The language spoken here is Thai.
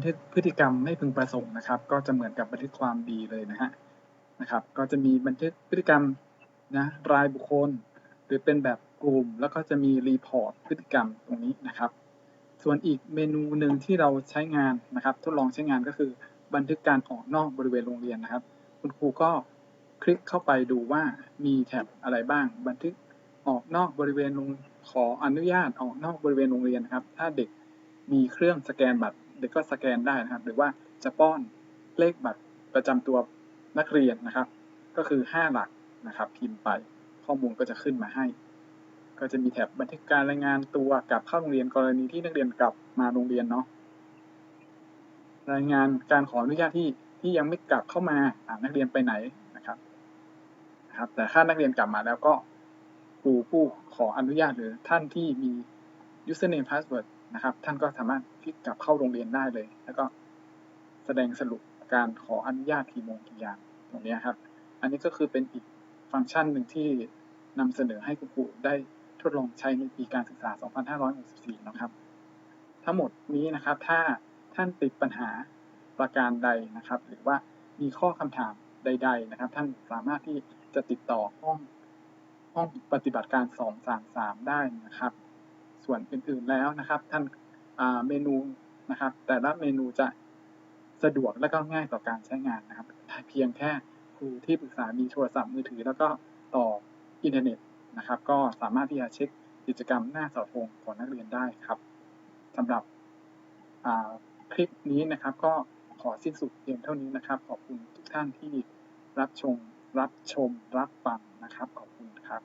บันทึกพฤติกรรมไม่พึงประสงค์นะครับ ก็จะเหมือนกับบันทึกความดีเลยนะฮะนะครับ ก็จะมีบันทึกพฤติกรรมนะรายบุคคล หรือเป็นแบบกลุ่ม แล้วก็จะมีรีพอร์ตพฤติกรรมตรงนี้นะครับ ส่วนอีกเมนูหนึ่งที่เราใช้งานนะครับ ทดลองใช้งานก็คือ บันทึกการออกนอกบริเวณโรงเรียนนะครับ คุณครูก็คลิกเข้าไปดูว่ามีแท็บอะไรบ้าง บันทึกออกนอกบริเวณโรงขออนุญาตออกนอกบริเวณโรงเรียนนะครับ ถ้าเด็กมีเครื่องสแกนบัตร เด็กก็สแกนได้นะครับ หรือว่าจะป้อนเลขบัตรประจำตัวนักเรียนนะครับ ก็คือ 5 หลักนะครับ พิมพ์ไปข้อมูลก็จะขึ้นมาให้ ก็จะมีแท็บบันทึกการรายงานตัวกลับเข้าโรงเรียนกรณีที่นักเรียนกลับมาโรงเรียนเนาะรายงานการขออนุญาตที่ที่ยังไม่กลับเข้ามาอ่านักเรียนไปไหนนะครับนะครับ แต่ถ้านักเรียนกลับมาแล้วก็ครูผู้ขออนุญาตหรือท่านที่มี username password นะครับ ท่านก็สามารถคลิกกลับเข้าโรงเรียนได้เลย แล้วก็แสดงสรุปการขออนุญาตกี่โมงกี่ยามตรงนี้ครับ อันนี้ก็คือเป็นอีกฟังก์ชันหนึ่งที่นำเสนอให้คุณครูได้ทดลองใช้ในปีการศึกษา 2564 นะครับ ทั้งหมดนี้นะครับ ถ้าท่านติดปัญหาประการใดนะครับ หรือว่ามีข้อคำถามใด ๆ นะครับ ท่านสามารถที่จะติดต่อห้องห้องปฏิบัติการ 233 ได้นะครับ ส่วนอื่น ๆแล้วนะครับ ท่านเมนูนะครับ แต่ละเมนูจะสะดวกและก็ง่ายต่อการใช้งานนะครับ เพียงแค่ครูที่ปรึกษามีโทรศัพท์มือถือ แล้วก็ต่ออินเทอร์เน็ตนะครับ ก็สามารถที่จะเช็คกิจกรรมหน้าเสาธงของนักเรียนได้ครับสำหรับคลิปนี้นะครับ ก็ขอสิ้นสุดเพียงเท่านี้นะครับ ขอบคุณทุกท่านที่รับชม รับชม รับฟังนะครับ ขอบคุณครับ